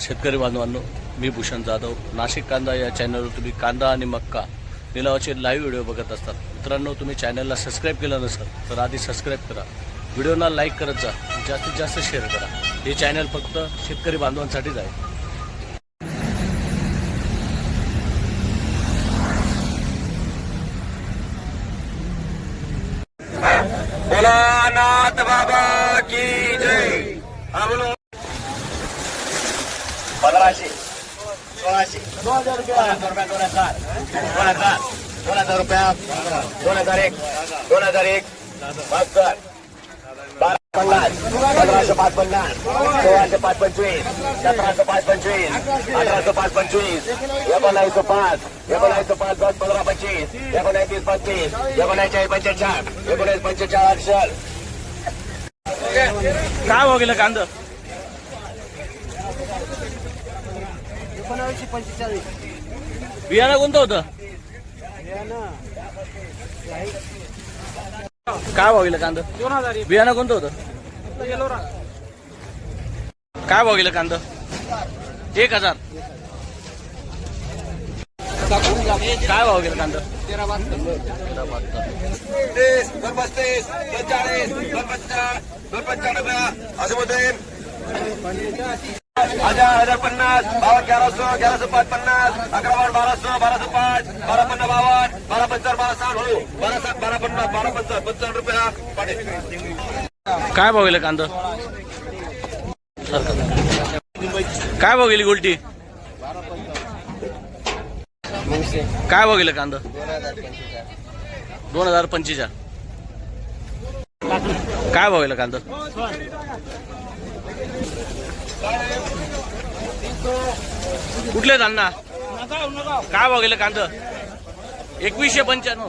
शेतकरी बांधवांनो मी भूषण जाधव. नाशिक कांदा या चॅनलवर तुम्ही कांदा आणि मक्का लिलावाचे लाईव्ह व्हिडिओ बघत असतात. मित्रांनो तुम्ही चॅनलला सबस्क्राईब केलं नसेल तर आधी सबस्क्राईब करा. व्हिडिओना लाईक करत जा जास्तीत जास्त शेअर करा. हे चॅनल फक्त शेतकरी बांधवांसाठीच आहे. भोलानाथ बाबा की जय हा बोलो पंधराशे सोळाशे दोन हजार रुपया दोन हजार दोन हजार दोन हजार रुपया दोन हजार एक दोन हजार एक बहात्तर बारा पन्नास पंधराशे पाच पन्नास सोळाशे पाच पंचवीस सतराशे पाच पंचवीस अठराशे पाच पंचवीस एकोणावीसशे पाच एकोणावीसशे पाच दस पंधरा पंचवीस एकोणतीस पस्तीस एकोणचाळीस पंचेचाळीस एकोणीस पंचेचाळीस अडचण काय हो गेलं कांदा? एकोणावीसशे पंचेचाळीस. बियाणं कोणतं होतं? काय भाव गेलं कांदा? दोन हजार बियाणं कोणतं होतं? येलोरा. काय भाव गेलं कांदा? एक हजार. काय भाव गेलं कांदा? तेरा बहात्तर तीस दोन पस्तीस दोन चाळीस दोन पंचाळीस दोन पंच्याण्णव असं होते हजार हजार पन्नास बावन ग्यारह सौ ग्यारह सौ पाच पन्नास अकरा सौ बाराशे सौ पाच बारा पन्ना बावन बारा पंचावन्न बारा साठ हो बारा सात बारा पन्नास बारा पंचावन्न पंचावन्न रुपया काय भाव गेलं कांदा? काय भाव गेली गोलटी? काय भाव गेलं कांदा? दोन हजार पंचवीसच्या. काय भाव गेलं कांदा? कुठले अण्णा काय भाव गेलं कांदा? एकवीसशे पंच्याण्णव.